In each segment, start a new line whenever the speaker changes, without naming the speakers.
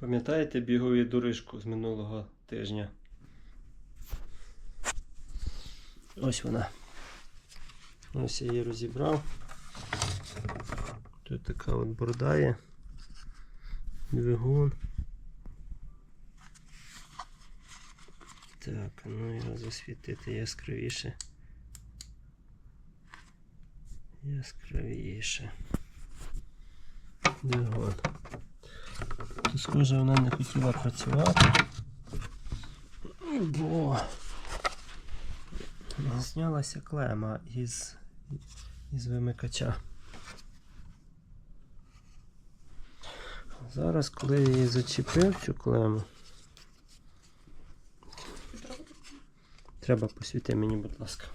Пам'ятаєте бігову доріжку з минулого тижня? Ось вона. Ось я її розібрав. Тут така от борда є. Двигун. Так, ну його засвітити яскравіше. Яскравіше. Двигун. То, схоже, вона не хотіла працювати. Бо знялася клема із, із вимикача. Зараз, коли я її зачепив цю клему, треба посвіти мені, будь ласка.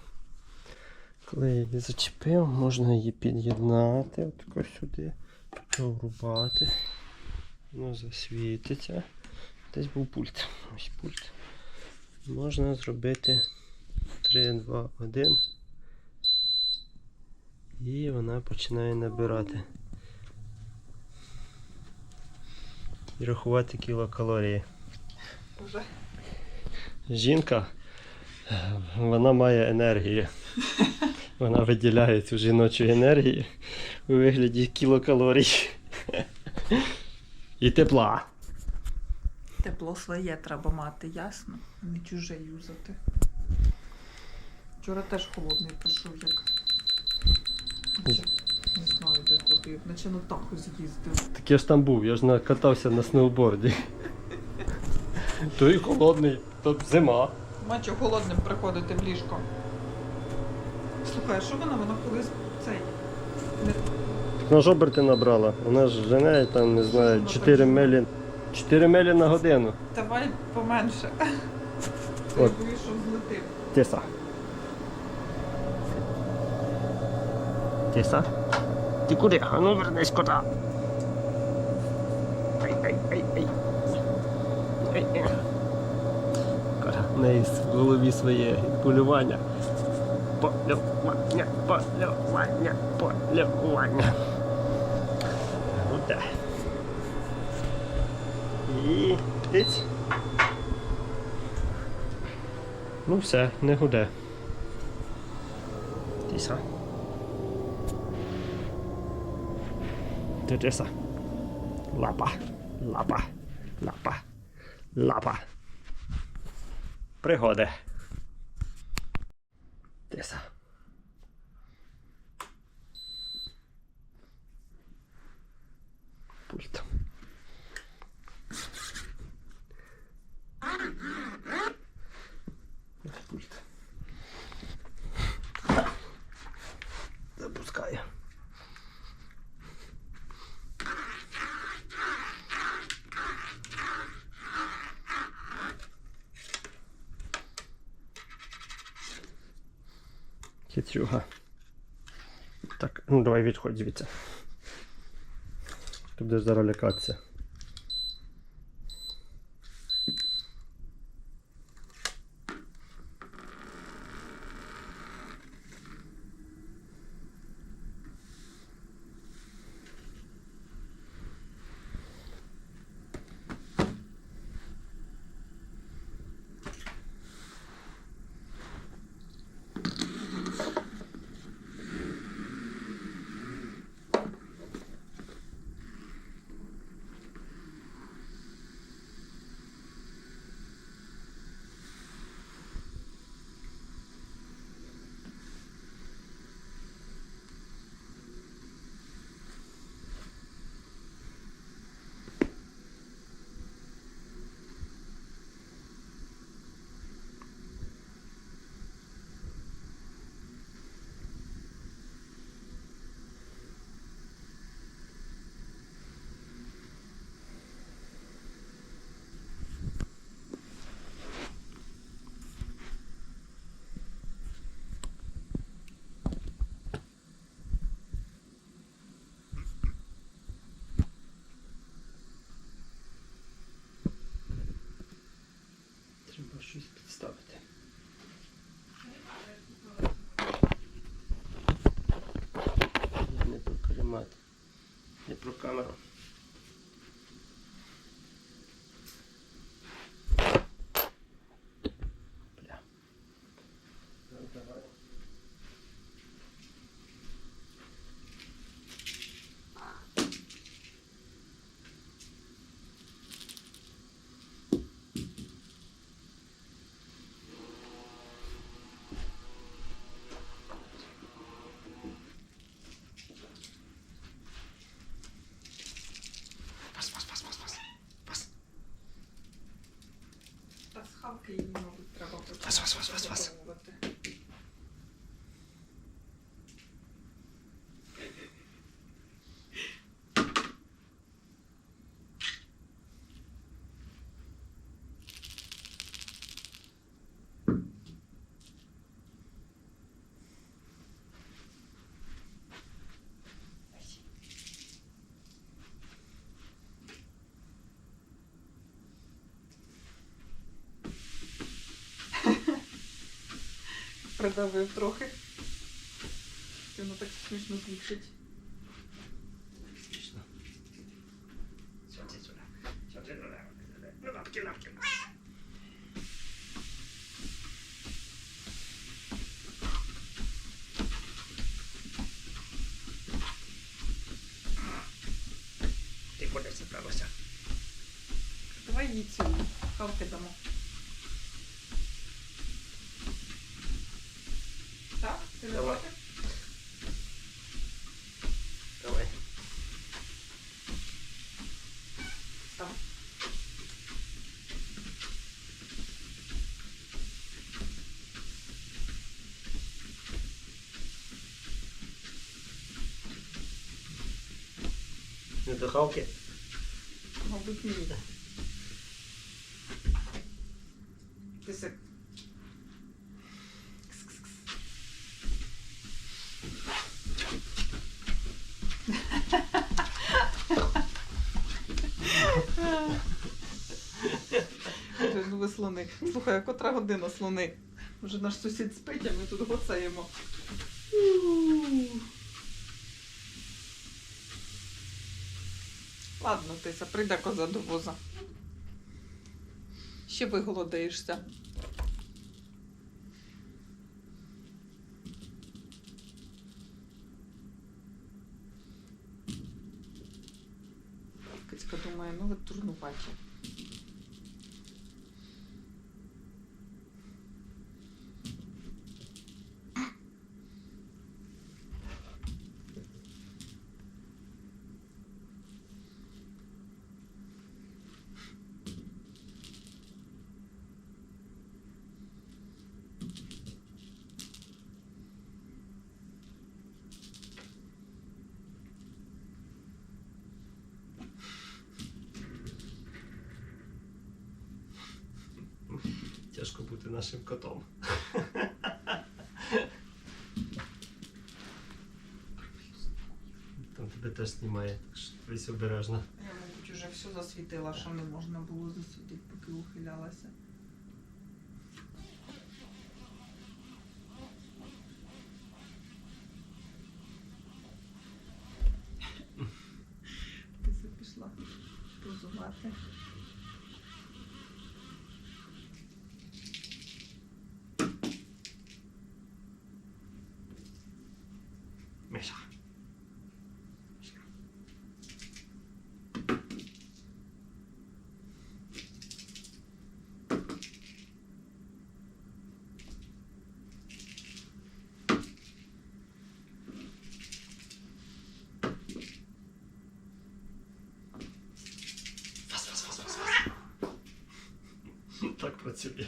Коли я її зачепив, можна її під'єднати отако сюди, врубати. Воно засвітиться. Десь був пульт. Ось пульт. Можна зробити 3, 2, 1. І вона починає набирати. І рахувати кілокалорії.
Вже.
Жінка, вона має енергію. Вона виділяє цю жіночу енергію у вигляді кілокалорій. І тепла.
Тепло своє треба мати, ясно? Не чуже юзати. Вчора теж холодний пішов, як. наче, Не знаю, де ходив, наче на таху з'їздив.
Так я ж там був, я ж на- катався на сноуборді. То і холодний, то зима.
Мачо холодним приходити в ліжко. Слухай, а що вона? Вона колись цей. Не...
На жобер ти набрала. Вона ж жене там, не знаю,
Ну,
4 милі. 4 милі на годину.
Давай поменше.
От.
Я боюсь, що злетив.
Тиса. Тиса? Ти куди? А ну вернись кота. Ай, ай, ай, ай. Ай, ай. Кара, в неї в голові своє полювання. Полювання, полювання, полювання. Ну. І тиць. Ну все, не гуде. Тіса. Тетеса. Лапа. Лапа. Лапа. Лапа. Пригоди. Тиса. Пульт. Ось пульт. Запускаю. Хитрюга. Так, ну давай відходь звідси. Будеш зараз лякатися. Треба щось підставити. Не про каремат, не про камеру.
Лапки її, мабуть, треба почати
Вас, вас, вас, вас, вас.
Придавив трохи. Воно так смішно звучить.
Смішно. Лапки, лапки. Ти куди зібралася?
Давай їй цю хавки дамо. Так? Ти не
Давай.
проти?
Давай.
Там.
Не до хавки?
Мабуть. Ти се... Ну ви слони. Слухай, а котра година слони? Вже наш сусід спить, а ми тут гоцаємо. Ладно, Тися, прийде коза до воза. Ще виголодаєшся. Кицька думає, ну ви турнуваті.
Тяжко бути нашим котом. Там тебе теж знімає, так що дивись обережно.
Я, мабуть, вже все засвітила, що не можна було засвітити, поки ухилялася.
Так працює.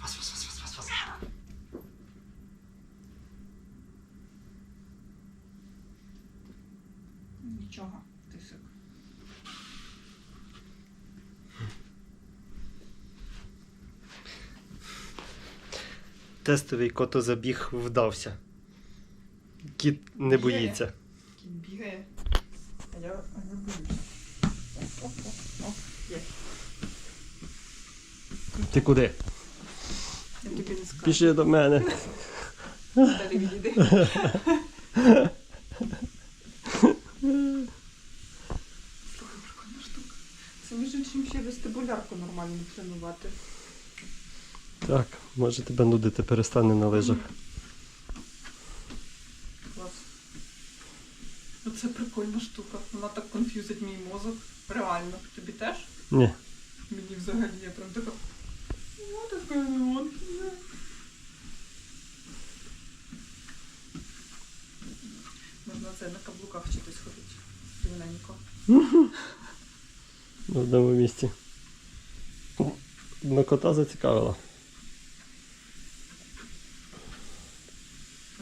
Вас, вас, вас, вас, вас, вас.
Нічого,
Тестовий котозабіг вдався. Кіт не боїться.
Кіт бігає. А я, я боюся.
Ти куди?
Я тобі не скажу.
Пішли до мене.
Далі відійди. Слухай, прикольна штука. Це між іншим ще вестибулярку нормально тренувати.
Так, може тебе нудити перестане на лижах.
Клас. Оце прикольна штука. Вона так конфюзить мій мозок. Реально. Тобі теж?
Ні.
Мені взагалі я прям така. Is going on? Можна це на каблуках вчитись ходити. Рівненько.
В одному місці. На кота зацікавила.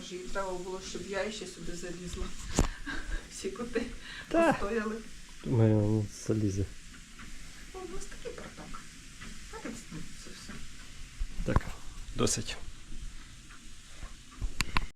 Може, їй треба було, щоб я ще сюди залізла. Всі коти
Та.
постояли.
Ми залізе.
У нас такий бардак. А так це все.
Так, досить.